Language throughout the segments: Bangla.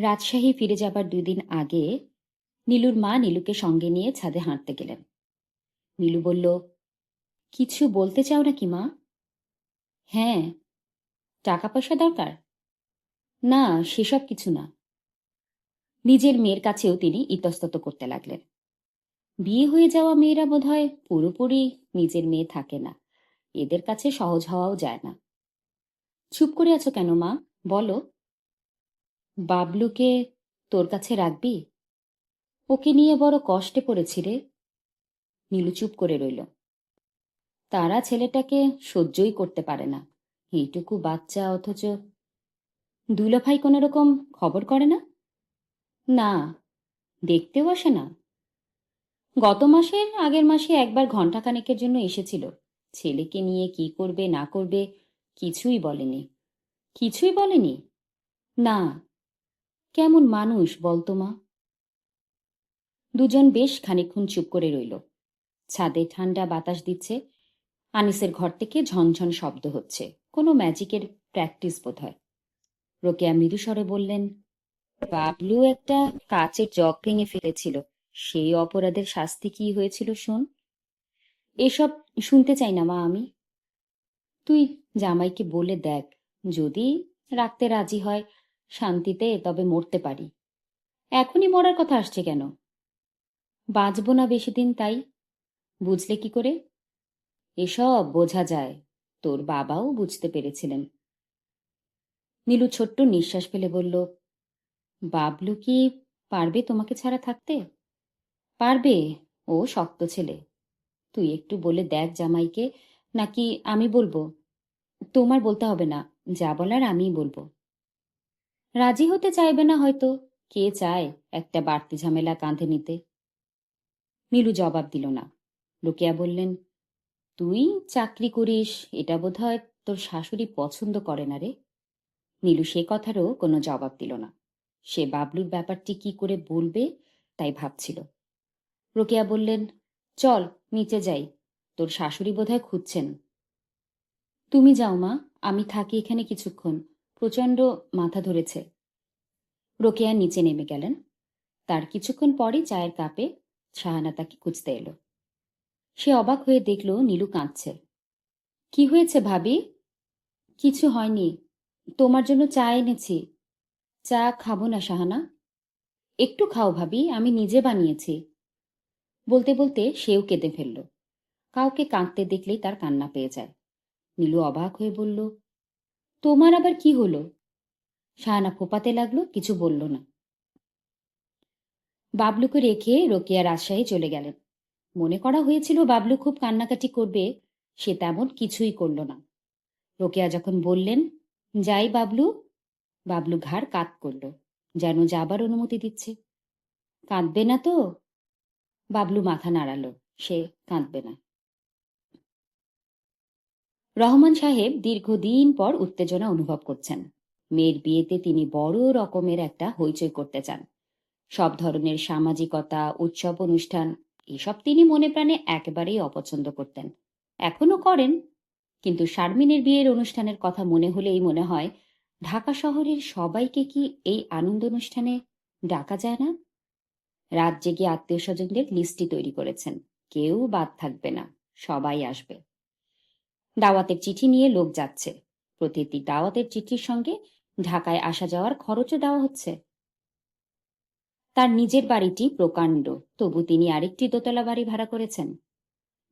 রাজশাহী ফিরে যাবার দুদিন আগে নীলুর মা নীলুকে সঙ্গে নিয়ে ছাদে হাঁটতে গেলেন। নীলু বলল, কিছু বলতে চাও নাকি মা? হ্যাঁ টাকা পয়সা দরকার? না, সেসব কিছু না। নিজের মেয়ের কাছেও তিনি ইতস্তত করতে লাগলেন। বিয়ে হয়ে যাওয়া মেয়েরা বোধহয় পুরোপুরি নিজের মেয়ে থাকে না। এদের কাছে সহজ হওয়াও যায় না। চুপ করে আছো কেন মা? বলো। বাবলুকে তোর কাছে রাখবি? ওকে নিয়ে বড় কষ্টে পড়েছি রে। নীলু চুপ করে রইল। তারা ছেলেটাকে সহ্যই করতে পারে না। এইটুকু বাচ্চা অথচ দুলাভাই কোনো রকম খবর করে না? না, দেখতেও আসে না। গত মাসের আগের মাসে একবার ঘণ্টাখানেকের জন্য এসেছিল। ছেলেকে নিয়ে কি করবে, না করবে কিছুই বলেনি। কিছুই বলেনি? না কেমন মানুষ বলতো মা? দুজন বেশ খানিকক্ষণ চুপ করে রইল। ছাদে ঠান্ডা বাতাস দিচ্ছে। আনিসের ঘর থেকে ঝনঝন শব্দ হচ্ছে। কোনো ম্যাজিকের প্র্যাকটিস বোধ হয় রোকেয়া মৃদুস্বরে বললেন, বাবলু একটা কাচের জগ ভেঙে ফেলেছিল। সেই অপরাধের শাস্তি কি হয়েছিল শোন? এসব শুনতে চাই না মা আমি। তুই জামাইকে বলে দেখ। যদি রাখতে রাজি হয় শান্তিতে তবে মরতে পারি। এখনই মরার কথা আসছে কেন? বাঁচবো না বেশি দিন তাই? বুঝলে কি করে? এসব বোঝা যায়, তোর বাবাও বুঝতে পেরেছিলেন। নীলু ছোট্ট নিঃশ্বাস ফেলে বলল, বাবলু কি পারবে তোমাকে ছাড়া থাকতে? পারবে, ও শক্ত ছেলে। তুই একটু বলে দেখ জামাইকে, নাকি আমি বলব? তোমার বলতে হবে না, যা বলার আমিই বলব। রাজি হতে চাইবে না হয়তো। কে চায় একটা বাড়তি ঝামেলা কাঁধে নিতে? নীলু জবাব দিল না। লোকিয়া বললেন, তুই চাকরি করিস, এটা বোধহয় তোর শাশুড়ি পছন্দ করে না রে? নীলু সে কথারও কোনো জবাব দিল না। সে বাবলুর ব্যাপারটি কি করে বলবে তাই ভাবছিল। রোকেয়া বললেন, চল, নিচে যাই। তোর শাশুড়ি বোধহয় খুঁজছেন। তুমি যাও মা, আমি থাকি এখানে কিছুক্ষণ। প্রচণ্ড মাথা ধরেছে। রোকেয়া নিচে নেমে গেলেন। তার কিছুক্ষণ পরই চায়ের কাপে শাহানা তাকে খুঁজতে এলো। সে অবাক হয়ে দেখল, নীলু কাঁদছে। কি হয়েছে ভাবি? কিছু হয়নি। তোমার জন্য চা এনেছি। চা খাব না শাহানা। একটু খাও ভাবি, আমি নিজে বানিয়েছি। বলতে বলতে সেও কেঁদে ফেলল। কাউকে কাঁদতে দেখলেই তার কান্না পেয়ে যায়। নীলু অবাক হয়ে বলল তোমার আবার কি হলো? শাহানা ফোপাতে লাগল, কিছু বলল না। বাবলুকে রেখে রোকেয়া রাজশাহী চলে গেলেন। মনে করা হয়েছিল বাবলু খুব কান্নাকাটি করবে, সে তেমন কিছুই করল না। রোকেয়া যখন বললেন, যাই বাবলু। বাবলু ঘাড় কাত করল, যেন যাবার অনুমতি দিচ্ছে। কাঁদবে না তো? বাবলু মাথা নাড়ালো, সে কাঁদবে না। রহমান সাহেব দীর্ঘদিন পর উত্তেজনা অনুভব করছেন। মেয়ের বিয়েতে তিনি বড় রকমের একটা হইচই করতে চান। সব ধরনের সামাজিকতা, উৎসব অনুষ্ঠান, এসব তিনি মনে প্রাণে একেবারেই অপছন্দ করতেন। এখনও করেন। কিন্তু শারমিনের বিয়ের অনুষ্ঠানের কথা মনে হলেই মনে হয়, ঢাকা শহরের সবাইকে কি এই আনন্দ অনুষ্ঠানে ডাকা যায় না? রাত জেগে আত্মীয় স্বজনদের লিস্টটি তৈরি করেছেন। কেউ বাদ থাকবে না। সবাই আসবে। দাওয়াতের চিঠি নিয়ে লোক যাচ্ছে। প্রতিটি দাওয়াতের চিঠির সঙ্গে ঢাকায় আসা যাওয়ার খরচও দেওয়া হচ্ছে। তার নিজের বাড়িটি প্রকাণ্ড, তবু তিনি আরেকটি দোতলা বাড়ি ভাড়া করেছেন।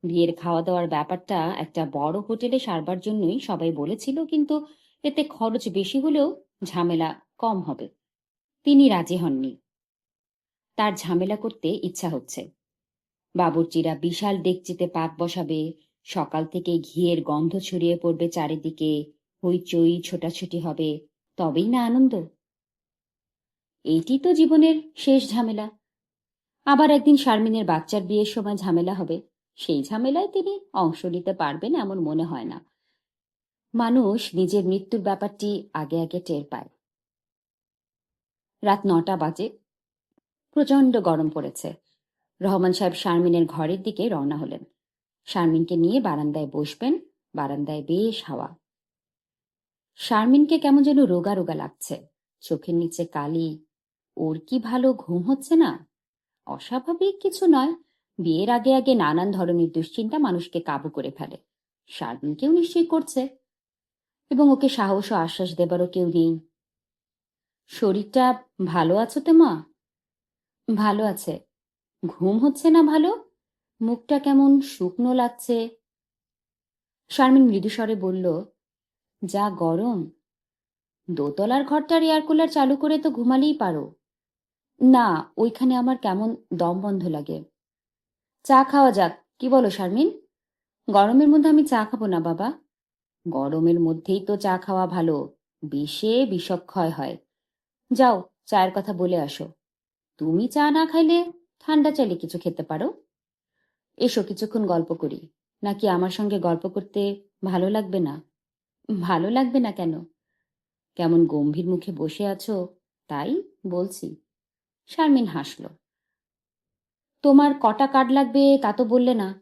বিয়ের খাওয়া দাওয়ার ব্যাপারটা একটা বড় হোটেলে সারবার জন্যই সবাই বলেছিল, কিন্তু এতে খরচ বেশি হলেও ঝামেলা কম হবে। তিনি রাজি হননি। তার ঝামেলা করতে ইচ্ছা হচ্ছে। বাবুর্চিরা বিশাল ডেকচিতে পাক বসাবে সকাল থেকে ঘিয়ের গন্ধ ছড়িয়ে পড়বে চারিদিকে। হইচই, ছোটাছুটি হবে। তবেই না আনন্দ। এইটি তো জীবনের শেষ ঝামেলা। আবার একদিন শারমিনের বাচ্চার বিয়ের সময় ঝামেলা হবে। সেই ঝামেলায় তিনি অংশ নিতে পারবেন এমন মনে হয় না। মানুষ নিজের মৃত্যুর ব্যাপারটি আগে আগে টের পায়। রাত নটা বাজে। প্রচণ্ড গরম পড়েছে। রহমান সাহেব শারমিনের ঘরের দিকে রওনা হলেন। শারমিনকে নিয়ে বারান্দায় বসবেন, বারান্দায় বেশ হাওয়া। শারমিনকে কেমন যেন রোগা রোগা লাগছে, চোখের নিচে কালি, ওর কি ভালো ঘুম হচ্ছে না? অস্বাভাবিক কিছু নয়, বিয়ের আগে আগে নানান ধরনের দুশ্চিন্তা মানুষকে কাবু করে ফেলে, শারমিনকেও নিশ্চয়ই করছে। এবং ওকে সাহস ও আশ্বাস দেবারও কেউ নেই। শরীরটা ভালো আছো তো মা? ভালো আছে। ঘুম হচ্ছে না ভালো? মুখটা কেমন শুকনো লাগছে? শারমিন মৃদুস্বরে বলল, যা গরম। দোতলার ঘরটার এয়ার কুলার চালু করে তো ঘুমালেই পারো। না, ওইখানে আমার কেমন দম বন্ধ লাগে। চা খাওয়া যাক, কি বলো শারমিন? গরমের মধ্যে আমি চা খাব না বাবা। গরমের মধ্যেই তো চা খাওয়া ভালো, বিষে বিষক্ষয় হয়। যাও, চায়ের কথা বলে আসো। তুমি চা না খাইলে ঠান্ডা চাইলে কিছু খেতে পারো। এসো কিছুক্ষণ গল্প করি। নাকি আমার সঙ্গে গল্প করতে ভালো লাগবে না? ভালো লাগবে না কেন? কেমন গম্ভীর মুখে বসে আছো, তাই বলছি। শারমিন হাসল। তোমার কটা কার্ড লাগবে তা তো বললে না।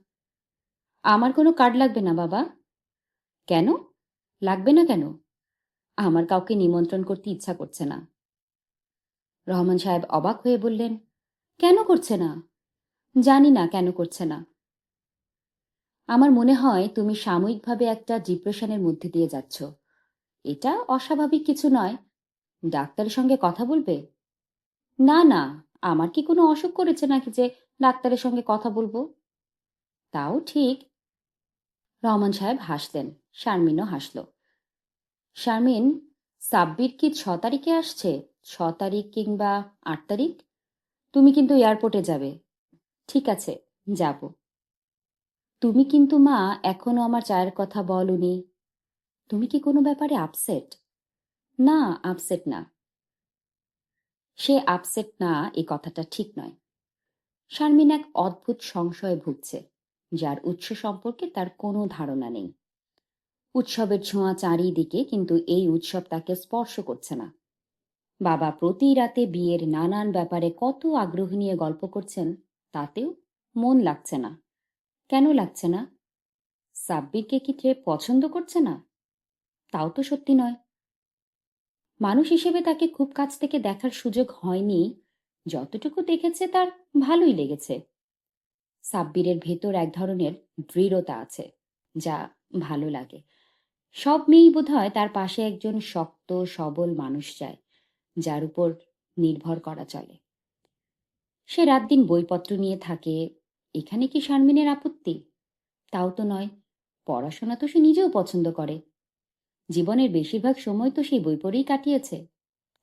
আমার কোনো কার্ড লাগবে না, বাবা। কেন? লাগবে না কেন? আমার কাউকে নিমন্ত্রণ করতে ইচ্ছা করছে না। রহমান সাহেব অবাক হয়ে বললেন, কেন করছে না? জানি না কেন করছে না। আমার মনে হয় তুমি সাময়িকভাবে একটা ডিপ্রেশনের মধ্যে দিয়ে যাচ্ছ। এটা অস্বাভাবিক কিছু নয়। ডাক্তারের সঙ্গে কথা বলবে? না না, আমার কি কোনো অসুখ করেছে নাকি যে ডাক্তারের সঙ্গে কথা বলব? তাও ঠিক। রহমান সাহেব হাসলেন, শারমিনও হাসল। শারমিন, সাব্বির কি ছ তারিখে আসছে? ছ তারিখ কিংবা আট তারিখ? তুমি কিন্তু এয়ারপোর্টে যাবে। ঠিক আছে, যাব। তুমি কিন্তু মা, এখনও আমার চায়ের কথা বলনি। তুমি কি কোনো ব্যাপারে আপসেট না আপসেট না। সে আপসেট না, এ কথাটা ঠিক নয়। শারমিন এক অদ্ভুত সংশয়ে ভুগছে, যার উৎস সম্পর্কে তার কোনো ধারণা নেই। উৎসবের ছোঁয়া চারিদিকে কিন্তু এই উৎসব তাকে স্পর্শ করছে না। বাবা প্রতি রাতে বিয়ের নানান ব্যাপারে কত আগ্রহ নিয়ে গল্প করছেন। তাতেও মন লাগছে না। কেন লাগছে না? সাব্বিরকে কি ট্রে পছন্দ করছে না? তাও তো সত্যি নয়। মানুষ হিসেবে তাকে খুব কাছ থেকে দেখার সুযোগ হয়নি। যতটুকু দেখেছে তার ভালোই লেগেছে। সাব্বিরের ভেতর এক ধরনের দৃঢ়তা আছে, যা ভালো লাগে। সব মেয়েই বোধ হয় তার পাশে একজন শক্ত, সবল মানুষ চায়, যার উপর নির্ভর করা চলে। সে রাত দিন বইপত্র নিয়ে থাকে। এখানে কি শারমিনের আপত্তি? তাও তো নয়, পড়াশোনা তো সে নিজেও পছন্দ করে। জীবনের বেশিরভাগ সময় তো সেই বই পড়েই কাটিয়েছে।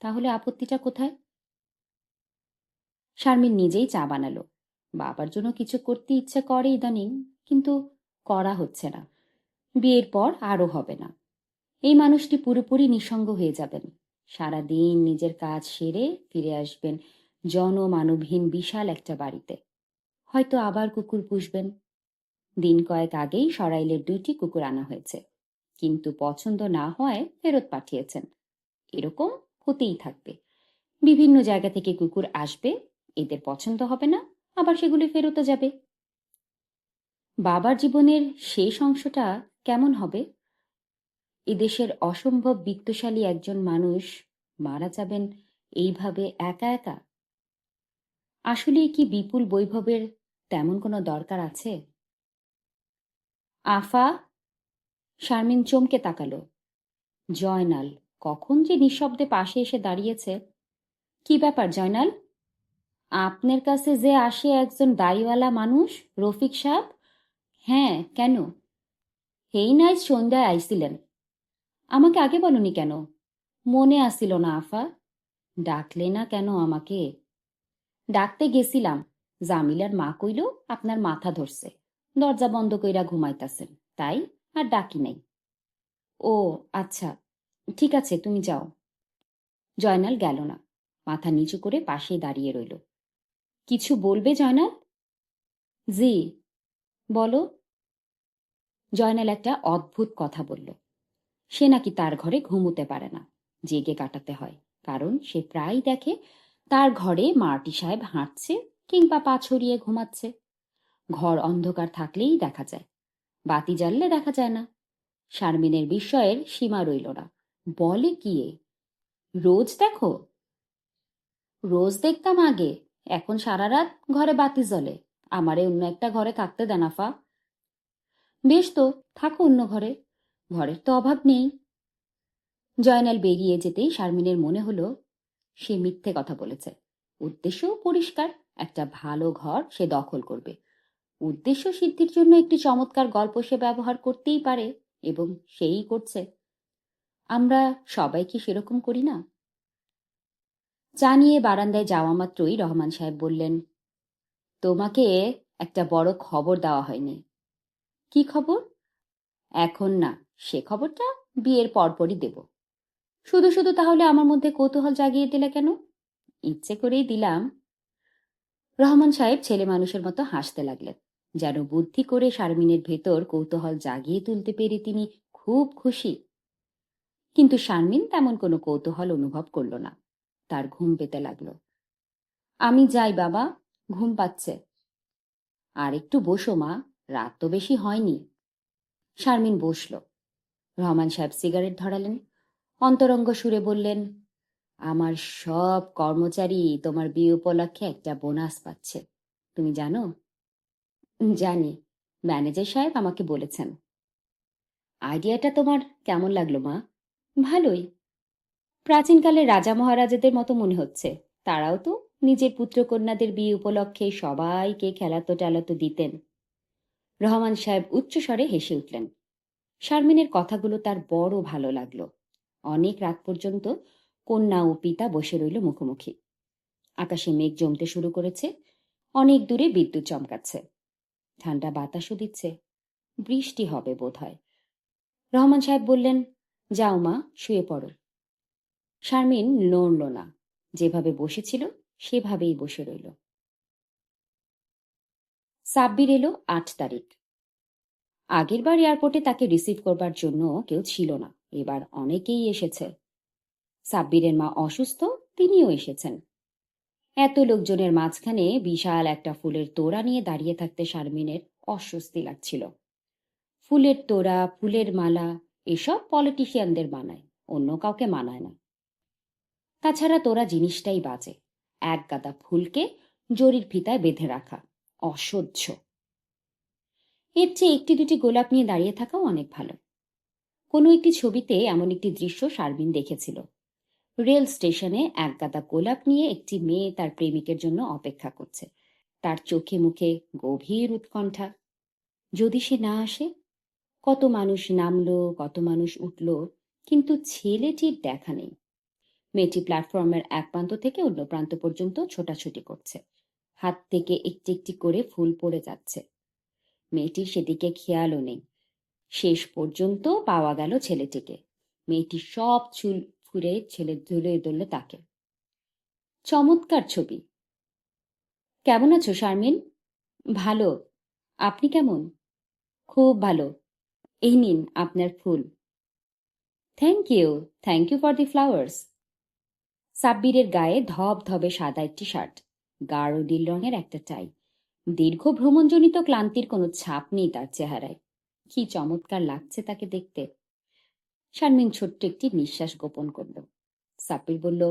তাহলে আপত্তিটা কোথায়? শারমিন নিজেই চা বানালো। বাবার জন্য কিছু করতে ইচ্ছে করে ইদানিং, কিন্তু করা হচ্ছে না। বিয়ের পর আরও হবে না। এই মানুষটি পুরোপুরি নিঃসঙ্গ হয়ে যাবেন। সারাদিন নিজের কাজ সেরে ফিরে আসবেন। জনমানবহীন বিশাল একটা বাড়িতে। হয়তো আবার কুকুর পুষবেন। দিন কয়েক আগেই সরাইলের দুইটি কুকুর আনা হয়েছে। কিন্তু পছন্দ না হয় ফেরত পাঠিয়েছেন। এরকম হতেই থাকবে। বিভিন্ন জায়গা থেকে কুকুর আসবে, এদের পছন্দ হবে না, আবার সেগুলি ফেরতও যাবে। বাবার জীবনের শেষ অংশটা কেমন হবে? এদেশের অসম্ভব বিত্তশালী একজন মানুষ মারা যাবেন এইভাবে একা একা? আসলেই কি বিপুল বৈভবের তেমন কোনো দরকার আছে? আফা, শারমিন চমকে তাকালো। জয়নাল, কখন যে নিঃশব্দে পাশে এসে দাঁড়িয়েছে। কি ব্যাপার জয়নাল? আপনার কাছে যে আসে একজন দাড়িওয়ালা মানুষ, রফিক সাহেব? হ্যাঁ কেন? হেই নাই সন্ধ্যায় আইছিলেন। আমাকে আগে বলনি কেন? মনে আসিল না আফা। ডাকলে না কেন আমাকে? ডাকতে গেছিলাম। জামিলার মা কইল, আপনার মাথা ধরছে। দরজা বন্ধ কইরা ঘুমাইতাছেন। তাই আর ডাকি নাই। ও আচ্ছা। ঠিক আছে, তুমি যাও। জয়নাল গেল না। মাথা নিচু করে পাশে দাঁড়িয়ে রইল। কিছু বলবে জয়নাল? জি। বলো। জয়নাল একটা অদ্ভুত কথা বলল। সে নাকি তার ঘরে ঘুমোতে পারে না। জেগে কাটাতে হয়। কারণ সে প্রায় দেখে তার ঘরে মার্টি সাহেব হাঁটছে কিংবা পা ছড়িয়ে ঘুমাচ্ছে। ঘর অন্ধকার থাকলেই দেখা যায়। বাতি জ্বাললে দেখা যায় না। শারমিনের বিস্ময়ের সীমা রইল না। বলে কি রোজ দেখো? রোজ দেখতাম আগে। এখন সারা রাত ঘরে বাতি জ্বলে। আমারে অন্য একটা ঘরে থাকতে দেন আফা বেশ তো, থাকো অন্য ঘরে। ঘরের তো অভাব নেই। জয়নাল বেরিয়ে যেতেই শারমিনের মনে হলো সে মিথ্যে কথা বলেছে। উদ্দেশ্যও পরিষ্কার, একটা ভালো ঘর সে দখল করবে। উদ্দেশ্য সিদ্ধির জন্য একটি চমৎকার গল্প সে ব্যবহার করতেই পারে এবং সেই করছে। আমরা সবাই কি সেরকম করি না? চা নিয়ে বারান্দায় যাওয়া মাত্রই রহমান সাহেব বললেন, তোমাকে একটা বড় খবর দেওয়া হয়নি। কি খবর? এখন না, সে খবরটা বিয়ের পরপরই দেব। শুধু শুধু তাহলে আমার মধ্যে কৌতূহল জাগিয়ে দিলে কেন? ইচ্ছে করেই দিলাম। রহমান সাহেব ছেলে মানুষের মতো হাসতে লাগলেন। যেন বুদ্ধি করে শারমিনের ভেতর কৌতূহল জাগিয়ে তুলতে পেরে তিনি খুব খুশি। কিন্তু শারমিন তেমন কোনো কৌতূহল অনুভব করল না। তার ঘুম পেতে লাগল। আমি যাই বাবা, ঘুম পাচ্ছে। আর একটু বসো মা, রাত তো বেশি হয়নি। শারমিন বসল। রহমান সাহেব সিগারেট ধরালেন। অন্তরঙ্গ সুরে বললেন, আমার সব কর্মচারী তোমার বিয়ে উপলক্ষে একটা বোনাস পাচ্ছে। তুমি জানো? জানি, ম্যানেজার সাহেব আমাকে বলেছেন। আইডিয়াটা তোমার কেমন লাগল মা? ভালোই। প্রাচীনকালে রাজা মহারাজাদের মতো মনে হচ্ছে। তারাও তো নিজের পুত্রকন্যাদের বিয়ে উপলক্ষে সবাইকে খেলাতো টেলাতো দিতেন। রহমান সাহেব উচ্চস্বরে হেসে উঠলেন। শারমিনের কথাগুলো তার বড় ভালো লাগল। অনেক রাত পর্যন্ত কন্যা ও পিতা বসে রইল মুখোমুখি। আকাশে মেঘ জমতে শুরু করেছে, অনেক দূরে বিদ্যুৎ চমকাচ্ছে। ঠান্ডা বাতাসও দিচ্ছে। বৃষ্টি হবে বোধ হয় রহমান সাহেব বললেন, যাও মা, শুয়ে পড়ো। শারমিন নড়ল না। যেভাবে বসেছিল, সেভাবেই বসে রইল। সাব্বির এলো আট তারিখ। আগেরবার এয়ারপোর্টে তাকে রিসিভ করবার জন্য কেউ ছিল না। এবার অনেকেই এসেছে। সাব্বিরের মা অসুস্থ, তিনিও এসেছেন। এত লোকজনের মাঝখানে বিশাল একটা ফুলের তোড়া নিয়ে দাঁড়িয়ে থাকতে শারমিনের অস্বস্তি লাগছিল। ফুলের তোড়া, ফুলের মালা, এসব পলিটিশিয়ানদের মানায়, অন্য কাউকে মানায় না। তাছাড়া তোরা জিনিসটাই বাজে। এক গাদা ফুলকে জরির ফিতায় বেঁধে রাখা, অসহ্য। এর চেয়ে একটি দুটি গোলাপ নিয়ে দাঁড়িয়ে থাকাও অনেক ভালো। কোনো একটি ছবিতে এমন একটি দৃশ্য শারমিন দেখেছিল। রেল স্টেশনে এক গাদা গোলাপ নিয়ে একটি মেয়ে তার প্রেমিকের জন্য অপেক্ষা করছে। তার চোখে মুখে গভীর উৎকণ্ঠা। যদি সে না আসে? কত মানুষ নামলো, কত মানুষ উঠল, কিন্তু ছেলেটির দেখা নেই। মেয়েটি প্ল্যাটফর্মের এক প্রান্ত থেকে অন্য প্রান্ত পর্যন্ত ছোটাছুটি করছে। হাত থেকে একটি একটি করে ফুল পড়ে যাচ্ছে। মেয়েটির সেদিকে খেয়ালও নেই। শেষ পর্যন্ত পাওয়া গেল ছেলেটিকে। মেয়েটি সব চুল ফুরে ছেলে ধুলে ধরলে তাকে। চমৎকার ছবি। কেমন আছো শারমিন? ভালো। আপনি কেমন? খুব ভালো। এই নিন আপনার ফুল। Thank you thank you for the flowers সাব্বিরের গায়ে ধব ধবে সাদা একটি শার্ট, গাঢ় নীল রঙের একটা টাই দীর্ঘ ভ্রমণজনিত ক্লান্তির কোনো ছাপ নেই তার চেহারায়। কি চমৎকার লাগছে তাকে দেখতে। শারমিন ছোট্ট একটি নিঃশ্বাস গোপন করল। সাব্বির বলল,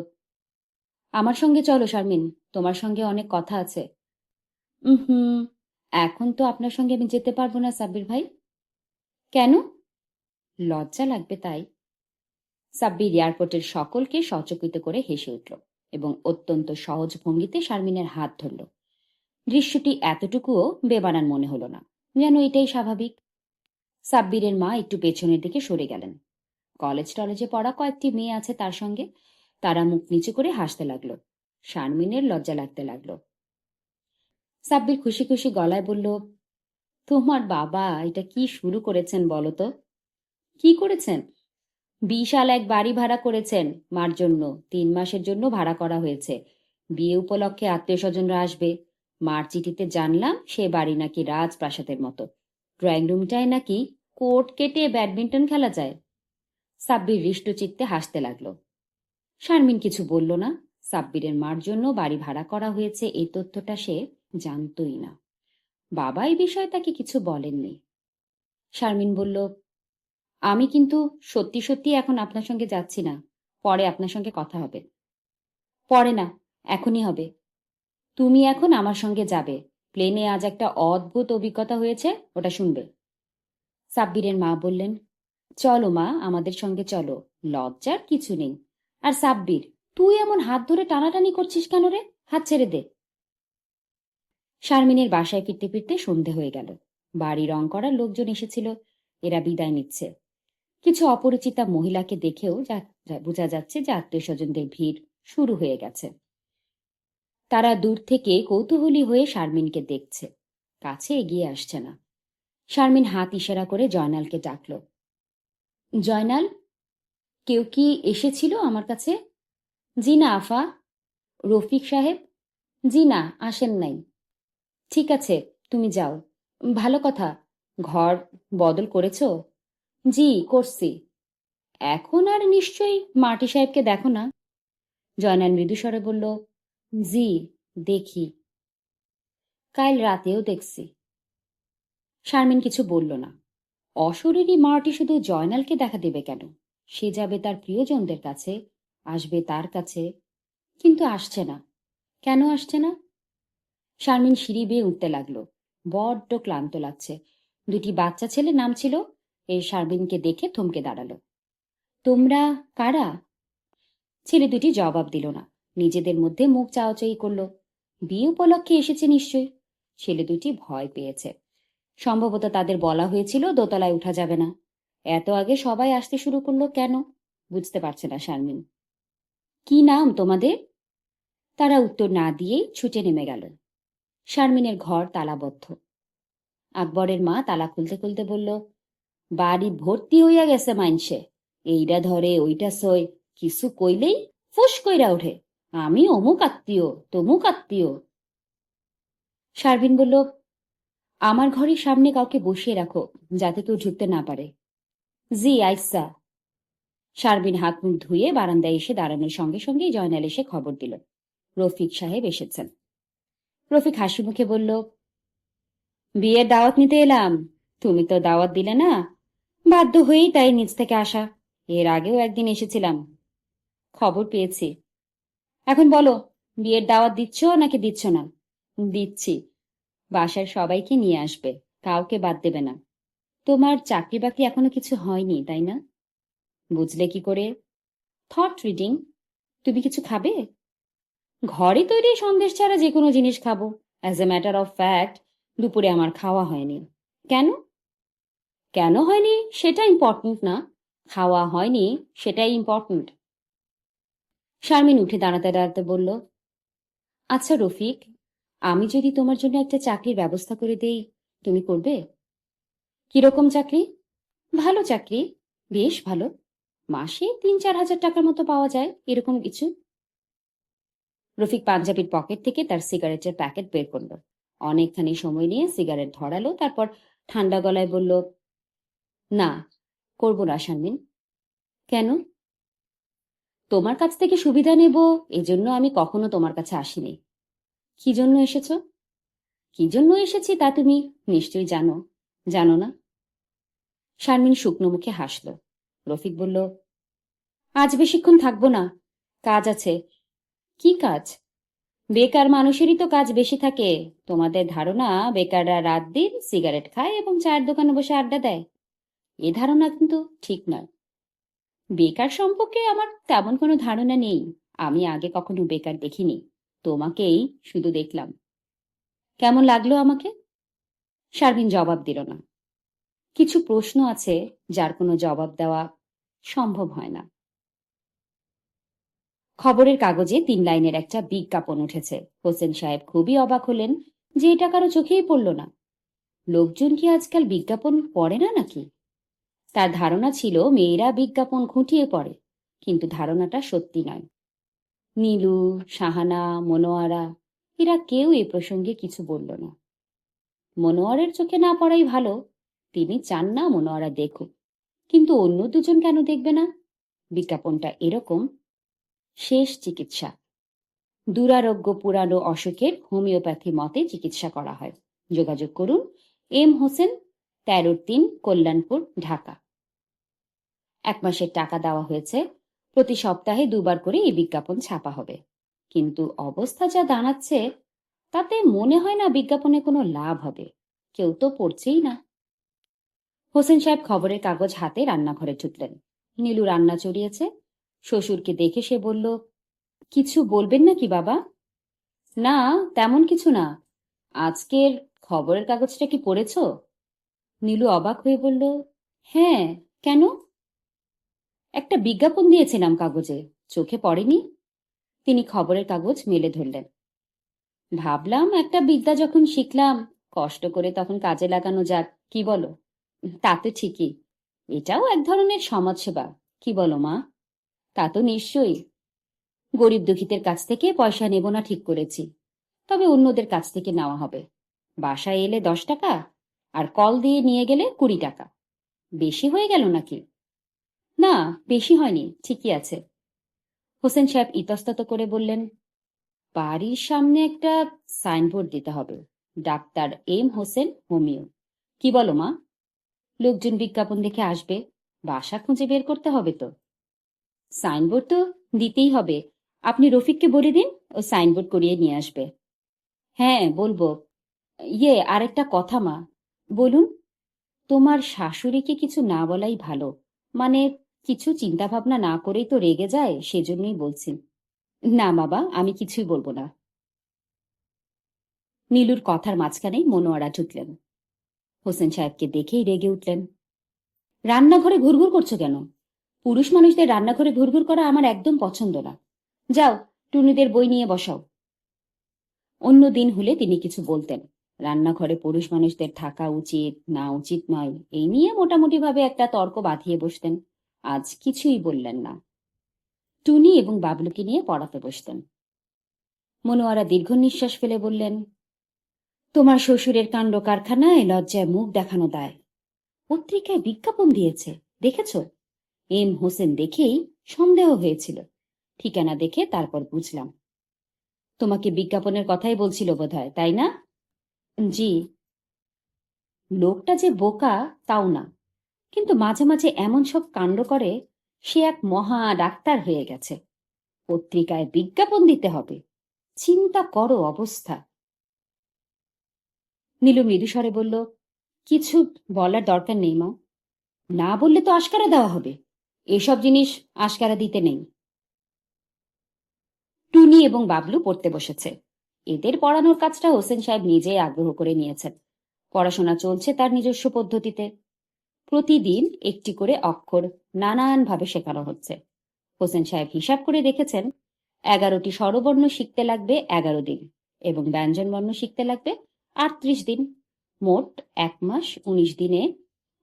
আমার সঙ্গে চলো শারমিন, তোমার সঙ্গে অনেক কথা আছে। হুম, এখন তো আপনার সঙ্গে আমি যেতে পারব না সাব্বির ভাই। কেন? লজ্জা লাগবে তাই। সাব্বির এয়ারপোর্টের সকলকে সচকিত করে হেসে উঠল এবং অত্যন্ত সহজ ভঙ্গিতে শারমিনের হাত ধরল। দৃশ্যটি এতটুকুও বেবানান মনে হলো না, যেন এটাই স্বাভাবিক। সাব্বিরের মা একটু পেছনের দিকে সরে গেলেন। কলেজ টলেজে পড়া কয়েকটি মেয়ে আছে তার সঙ্গে। তারা মুখ নিচু করে হাসতে লাগল। শারমিনের লজ্জা লাগতে লাগল। সাব্বির খুশি খুশি গলায় বলল, তোমার বাবা এটা কি শুরু করেছেন বলতো কি করেছেন? বিশাল এক বাড়ি ভাড়া করেছেন। মার জন্য তিন মাসের জন্য ভাড়া করা হয়েছে। বিয়ে উপলক্ষে আত্মীয় স্বজনরা আসবে। মার চিঠিতে জানলাম সে বাড়ি নাকি রাজপ্রাসাদের মতো। ড্রয়িং রুমটায় নাকি কোর্ট কেটে ব্যাডমিন্টন খেলা যায়। সাব্বির হৃষ্টচিত্তে হাসতে লাগল। শারমিন কিছু বলল না। সাব্বিরের মার জন্য বাড়ি ভাড়া করা হয়েছে এই তথ্যটা সে জানতই না। বাবা এই বিষয়ে তাকে কিছু বলেননি। শারমিন বলল, আমি কিন্তু সত্যি সত্যি এখন আপনার সঙ্গে যাচ্ছি না। পরে আপনার সঙ্গে কথা হবে। পরে না, এখনই হবে। তুমি এখন আমার সঙ্গে যাবে। প্লেনে আজ একটা অদ্ভুত অভিজ্ঞতা হয়েছে, ওটা শুনবে। সাব্বিরের মা বললেন, চলো মা, আমাদের সঙ্গে চলো, লজ্জার কিছু নেই। আর সাব্বির, তুই এমন হাত ধরে টানাটানি করছিস কেন রে? হাত ছেড়ে দে। শারমিনের বাসায় ফিরতে ফিরতে সন্ধে হয়ে গেল। বাড়ি রং করার লোকজন এসেছিল, এরা বিদায় নিচ্ছে। কিছু অপরিচিতা মহিলাকে দেখেও বোঝা যাচ্ছে যে আত্মীয় স্বজনদের ভিড় শুরু হয়ে গেছে। তারা দূর থেকে কৌতূহলী হয়ে শারমিনকে দেখছে। কাছে এগিয়ে আসছে না। শারমিন হাত ইশারা করে জয়নালকে ডাকল। জয়নাল, কেউ কি এসেছিল আমার কাছে? জি না, আফা। রফিক সাহেব? জি না, আসেন নাই। ঠিক আছে, তুমি যাও। ভালো কথা। ঘর বদল করেছ? জি, করছি। এখন আর নিশ্চয়ই মাটি সাহেবকে দেখো না। জয়নাল মৃদুস্বরে বলল জি, দেখি। কাল রাতেও দেখছি। শারমিন কিছু বলল না। অশরীরী মার্টি শুধু জয়নালকে দেখা দেবে কেন? সে যাবে তার প্রিয়জনদের কাছে, আসবে তার কাছে। কিন্তু আসছে না। কেন আসছে না? শারমিন সিঁড়ি বেয়ে উঠতে লাগল। বড্ড ক্লান্ত লাগছে। দুটি বাচ্চা ছেলে নামছিল এই শারমিনকে দেখে থমকে দাঁড়াল। তোমরা কারা? ছেলে দুটি জবাব দিল না। নিজেদের মধ্যে মুখ চাওয়াচাই করল। বিয়ে উপলক্ষে এসেছে নিশ্চয়ই। ছেলে দুটি ভয় পেয়েছে। সম্ভবত তাদের বলা হয়েছিল, দোতলায় উঠা যাবে না। এত আগে সবাই আসতে শুরু করল কেন? বুঝতে পারছে না শারমিন। কি নাম তোমাদের? তারা উত্তর না দিয়েই ছুটে নেমে গেল। শারমিনের ঘর তালাবদ্ধ। আকবরের মা তালা খুলতে খুলতে বলল, বাড়ি ভর্তি হইয়া গেছে মাইনসে এইটা ধরে ওইটা সই। কিছু কইলেই ফুস কইরা ওঠে। আমি অমুক আত্মীয় তমুক আত্মীয় শারবিন বলল, আমার ঘরের সামনে কাউকে বসিয়ে রাখো, যাতে কেউ ঢুকতে না পারে। জি, আইসা। শারবিন হাত মুখ ধুয়ে বারান্দায় এসে দাঁড়ানোর সঙ্গে সঙ্গেই জয়নাল এসে খবর দিল। রফিক সাহেব এসেছেন। রফিক হাসি মুখে বলল, বিয়ের দাওয়াত নিতে এলাম। তুমি তো দাওয়াত দিলে না। বাধ্য হয়েই তাই নিজ থেকে আসা। এর আগেও একদিন এসেছিলাম। খবর পেয়েছি। এখন বলো, বিয়ের দাওয়াত দিচ্ছ নাকি দিচ্ছ না? দিচ্ছি। বাসার সবাইকে নিয়ে আসবে, কাউকে বাদ দেবে না। তোমার চাকরি বাকরি এখনও কিছু হয়নি, তাই না? বুঝলে কি করে? থট রিডিং তুমি কিছু খাবে? ঘরে তৈরি সন্দেশ ছাড়া যে কোনো জিনিস খাব। As a matter of fact দুপুরে আমার খাওয়া হয়নি। কেন? কেন হয়নি? সেটা ইম্পর্টেন্ট না। খাওয়া হয়নি, সেটাই ইম্পর্ট্যান্ট শারমিন উঠে দাঁড়াতে দাঁড়াতে বলল আচ্ছা রফিক, আমি যদি তোমার জন্য একটা চাকরির ব্যবস্থা করে দেই, তুমি করবে? কীরকম চাকরি? ভালো চাকরি, বেশ ভালো। মাসে তিন চার হাজার টাকার মতো পাওয়া যায়, এরকম কিছু। রফিক পাঞ্জাবির পকেট থেকে তার সিগারেটের প্যাকেট বের করল। অনেকখানি সময় নিয়ে সিগারেট ধরালো, তারপর ঠান্ডা গলায় বলল, না, করব না শারমিন। কেন? তোমার কাছ থেকে সুবিধা নেব, এজন্য আমি কখনো তোমার কাছে আসিনি। কি জন্য এসেছ? কি জন্য এসেছি তা তুমি নিশ্চয়ই জানো জানো না? শারমিন শুকনো মুখে হাসল। রফিক বলল, আজ বেশিক্ষণ থাকব না, কাজ আছে। কি কাজ? বেকার মানুষেরই তো কাজ বেশি থাকে। তোমাদের ধারণা, বেকাররা রাত দিন সিগারেট খায় এবং চায়ের দোকানে বসে আড্ডা দেয়। এ ধারণা কিন্তু ঠিক নয়। বেকার সম্পর্কে আমার তেমন কোনো ধারণা নেই। আমি আগে কখনো বেকার দেখিনি। তোমাকেই শুধু দেখলাম। কেমন লাগল আমাকে? শারমিন জবাব দিল না। কিছু প্রশ্ন আছে যার কোনো জবাব দেওয়া সম্ভব হয় না। খবরের কাগজে তিন লাইনের একটা বিজ্ঞাপন উঠেছে। হোসেন সাহেব খুবই অবাক হলেন যে এটা কারও চোখেই পড়ল না। লোকজন কি আজকাল বিজ্ঞাপন পড়ে না নাকি? তার ধারণা ছিল মেয়েরা বিজ্ঞাপন খুঁটিয়ে পড়ে, কিন্তু ধারণাটা সত্যি নয়। নীলু সাহানা মনোয়ারা, এরা কেউ এ প্রসঙ্গে কিছু বলল না। মনোয়ারের চোখে না পড়াই ভালো, তিনি চান না মনোয়ারা দেখুক, কিন্তু অন্য দুজন কেন দেখবে না? বিজ্ঞাপনটা এরকম, শেষ চিকিৎসা। দুরারোগ্য পুরানো অসুখের হোমিওপ্যাথি মতে চিকিৎসা করা হয়। যোগাযোগ করুন, এম হোসেন তেরো তিন, কল্যাণপুর, ঢাকা। এক মাসের টাকা দেওয়া হয়েছে, প্রতি সপ্তাহে দুবার করে এই বিজ্ঞাপন ছাপা হবে। কিন্তু অবস্থা যা দাঁড়াচ্ছে, তাতে মনে হয় না বিজ্ঞাপনে কোনো লাভ হবে। কেউ তো পড়ছেই না। হোসেন সাহেব খবরের কাগজ হাতে রান্নাঘরে ঢুকলেন। নীলু রান্না চড়িয়েছে। শ্বশুরকে দেখে সে বলল, কিছু বলবেন নাকি বাবা? না, তেমন কিছু না। আজকের খবরের কাগজটা কি পড়েছ? নীলু অবাক হয়ে বলল হ্যাঁ কেন? একটা বিজ্ঞাপন দিয়েছিলাম কাগজে। চোখে পড়েনি। তিনি খবরের কাগজ মেলে ধরলেন। ভাবলাম একটা বিদ্যা যখন শিখলাম, কষ্ট করে তখন কাজে লাগানো যাক, কি বলো? তা তো ঠিকই। এটাও এক ধরনের সমাজসেবা, কি বলো মা? তা তো নিশ্চয়ই। গরিব দুঃখীদের কাছ থেকে পয়সা নেব না ঠিক করেছি। তবে অন্যদের কাছ থেকে নেওয়া হবে। বাসায় এলে দশ টাকা, আর কল দিয়ে নিয়ে গেলে কুড়ি টাকা। বেশি হয়ে গেল নাকি? না, বেশি হয়নি, ঠিকই আছে। হোসেন সাহেব ইতস্তত করে বললেন, বাড়ির সামনে একটা সাইনবোর্ড দিতে হবে, ডাক্তার এম হোসেন হোমিও। কি বলো মা? লোকজন বিজ্ঞাপন দেখে আসবে, বাসা খুঁজে বের করতে হবে তো। সাইনবোর্ড তো দিতেই হবে, আপনি রফিককে বলে দিন, ও সাইনবোর্ড করিয়ে নিয়ে আসবে। হ্যাঁ বলব। ইয়ে আরেকটা কথা মা, বলুন, তোমার শাশুড়িকে কিছু না বলাই ভালো মানে কিছু চিন্তা ভাবনা না করেই তো রেগে যায়, সেজন্যই বলছি। না বাবা, আমি কিছুই বলব না। নীলুর কথার মাঝখানেই মনোয়ারা ঢুকলেন। হোসেন সাহেবকে দেখেই রেগে উঠলেন। রান্নাঘরে ঘুরঘুর করছ কেন? পুরুষ মানুষদের রান্নাঘরে ঘুরঘুর করা আমার একদম পছন্দ না। যাও, টুনিদের বই নিয়ে বসাও। অন্য দিন হলে তিনি কিছু বলতেন। রান্নাঘরে পুরুষ মানুষদের থাকা উচিত, না উচিত নয়, এই নিয়ে মোটামুটি ভাবে একটা তর্ক বাঁধিয়ে বসতেন। আজ কিছুই বললেন না। টুনি এবং বাবলুকে নিয়ে পড়াতে বসতেন। মনোয়ারা দীর্ঘ নিঃশ্বাস ফেলে বললেন, তোমার শ্বশুরের কাণ্ড কারখানায় লজ্জায় মুখ দেখানো দায়। পত্রিকায় বিজ্ঞাপন দিয়েছে, দেখেছ? এম হোসেন দেখেই সন্দেহ হয়েছিল। ঠিকানা দেখে তারপর বুঝলাম। তোমাকে বিজ্ঞাপনের কথাই বলছিল বোধহয়, তাই না? জি। লোকটা যে বোকা, তাও না। কিন্তু মাঝে মাঝে এমন সব কাণ্ড করে, সে এক মহা ডাক্তার হয়ে গেছে। পত্রিকায় বিজ্ঞাপন দিতে হবে। চিন্তা করো অবস্থা। নীলু মৃদুস্বরে বলল, কিছু বলার দরকার নেই, মা। না বললে তো আশকারা দেওয়া হবে। এসব জিনিস আশকারা দিতে নেই। টুনি এবং বাবলু পড়তে বসেছে। এদের পড়ানোর কাজটা হোসেন সাহেব নিজেই আগ্রহ করে নিয়েছেন। পড়াশোনা চলছে তার নিজস্ব পদ্ধতিতে। প্রতিদিন একটি করে অক্ষর নানানভাবে শেখানো হচ্ছে। হোসেন সাহেব হিসাব করে দেখেছেন, এগারোটি স্বরবর্ণ শিখতে লাগবে এগারো দিন এবং ব্যঞ্জনবর্ণ শিখতে লাগবে আটত্রিশ দিন। মোট এক মাস উনিশ দিনে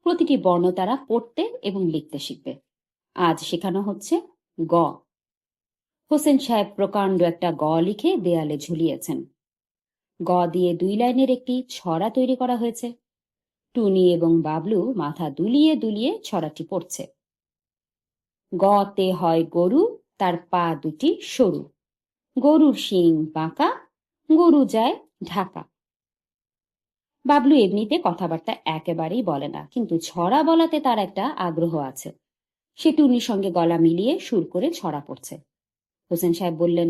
প্রতিটি বর্ণ তারা পড়তে এবং লিখতে শিখবে। আজ শেখানো হচ্ছে গ। হোসেন সাহেব প্রকাণ্ড একটা গ লিখে দেয়ালে ঝুলিয়েছেন। গ দিয়ে দুই লাইনের একটি ছড়া তৈরি করা হয়েছে। টুনি এবং বাবলু মাথা দুলিয়ে দুলিয়ে ছড়াটি পড়ছে। গতে হয় গরু, তার পা দুটি সরু। গরুর শিং বাঁকা গরু যায় ঢাকা। বাবলু এমনিতে কথাবার্তা একেবারেই বলে না, কিন্তু ছড়া বলাতে তার একটা আগ্রহ আছে। সে টুনির সঙ্গে গলা মিলিয়ে সুর করে ছড়া পড়ছে। হোসেন সাহেব বললেন,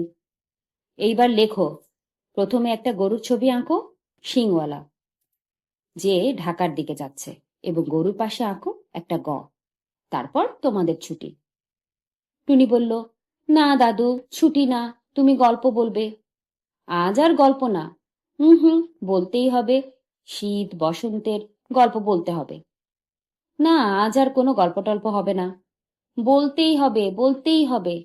এইবার লেখো। প্রথমে একটা গরুর ছবি আঁকো, শিংওয়ালা, যে ঢাকার দিকে যাচ্ছে, এবং গরুর পাশে আঁকো একটা গ। তারপর তোমাদের ছুটি। টুনি বলল, না দাদু, ছুটি না, তুমি গল্প বলবে। আজ আর গল্প না। হুম হুম, বলতেই হবে। শীত, বসন্তের গল্প বলতে হবে। না, আজ আর কোনো গল্প টল্প হবে না। বলতেই হবে বলতেই হবে।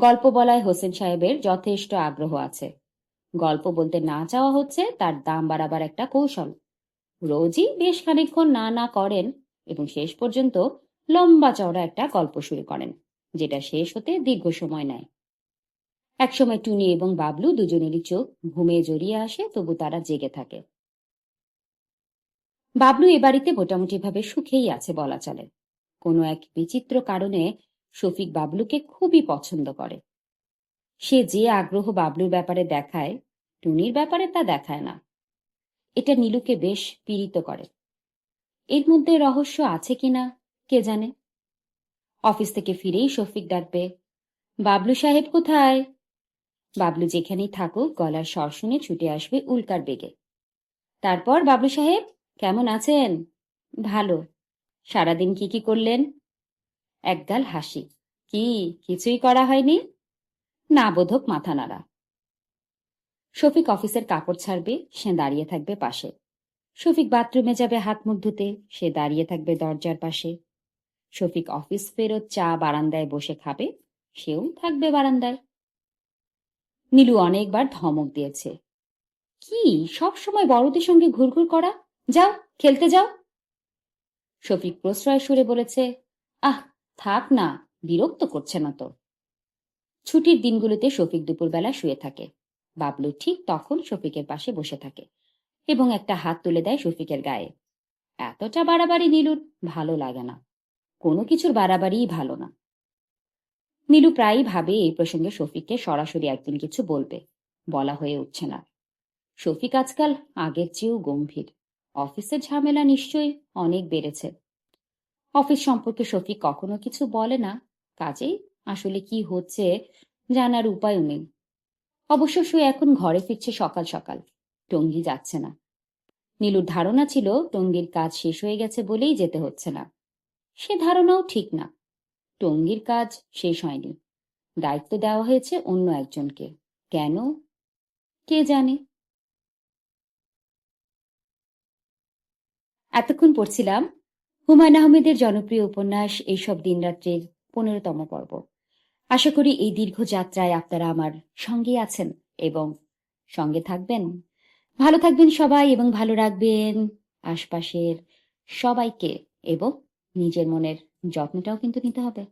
গল্প বলায় হোসেন সাহেবের যথেষ্ট আগ্রহ আছে। গল্প বলতে না চাওয়া হচ্ছে তার দাম বাড়াবার একটা কৌশল। রোজই বেশ খানিকক্ষণ না না করেন এবং শেষ পর্যন্ত লম্বা চওড়া একটা গল্প শুরু করেন, যেটা শেষ হতে দীর্ঘ সময় নেয়। একসময় টুনি এবং বাবলু দুজনেরই চোখ ঘুমে জড়িয়ে আসে, তবু তারা জেগে থাকে। বাবলু এ বাড়িতে মোটামুটিভাবে সুখেই আছে বলা চলে। কোনো এক বিচিত্র কারণে শফিক বাবলুকে খুবই পছন্দ করে। সে যে আগ্রহ বাবলুর ব্যাপারে দেখায়, টুনির ব্যাপারে তা দেখায় না। এটা নীলুকে বেশ পীড়িত করে। এর মধ্যে রহস্য আছে কিনা কে জানে? অফিস থেকে ফিরেই শফিক ডাকবে, বাবলু সাহেব কোথায়? বাবলু যেখানেই থাকুক, গলার স্বর শুনে ছুটে আসবে উল্কার বেগে। তারপর, বাবলু সাহেব, কেমন আছেন? ভালো। সারাদিন কি কি করলেন? একগাল হাসি। কি, কিছুই করা হয়নি? না বোধক মাথা নাড়া। শফিক অফিসের কাপড় ছাড়বে, সে দাঁড়িয়ে থাকবে পাশে। শফিক বাথরুমে যাবে হাত মুখ ধুতে, সে দাঁড়িয়ে থাকবে দরজার পাশে। শফিক অফিস ফেরত চা বারান্দায় বসে খাবে, সেও থাকবে বারান্দায়। নীলু অনেকবার ধমক দিয়েছে। কি, সব সময় বড়দের সঙ্গে ঘুরঘুর করা? যাও, খেলতে যাও। শফিক প্রশ্রয় সুরে বলেছে, আহ থাক না, বিরক্ত করছে না তো। ছুটির দিনগুলোতে শফিক দুপুরবেলা শুয়ে থাকে। বাবলু ঠিক তখন শফিকের পাশে বসে থাকে এবং একটা হাত তুলে দেয় শফিকের গায়ে। এতটা বাড়াবাড়ি নীলুর ভালো লাগে না। কোনো কিছুর বাড়াবাড়িই ভালো না। নীলু প্রায়ই ভাবে এই প্রসঙ্গে শফিককে সরাসরি একদিন কিছু বলবে, বলা হয়ে উঠছে না। শফিক আজকাল আগের চেয়েও গম্ভীর। অফিসের ঝামেলা নিশ্চয়ই অনেক বেড়েছে। অফিস সম্পর্কে শফিক কখনো কিছু বলে না। কাজেই আসলে কি হচ্ছে জানার উপায়ও নেই। অবশ্য সে এখন ঘরে ফিরছে সকাল সকাল। টঙ্গি যাচ্ছে না। নীলুর ধারণা ছিল টঙ্গির কাজ শেষ হয়ে গেছে বলেই যেতে হচ্ছে না। সে ধারণাও ঠিক না। টঙ্গির কাজ শেষ হয়নি। দায়িত্ব দেওয়া হয়েছে অন্য একজনকে। কেন? কে জানে? এতক্ষণ পড়ছিলাম হুমায়ুন আহমেদের জনপ্রিয় উপন্যাস এইসব দিনরাত্রির পনেরোতম পর্ব। আশা করি এই দীর্ঘ যাত্রায় আপনারা আমার সঙ্গে আছেন এবং সঙ্গে থাকবেন। ভালো থাকবেন সবাই এবং ভালো রাখবেন আশপাশের সবাইকে এবং নিজের মনের যত্নটাও কিন্তু নিতে হবে।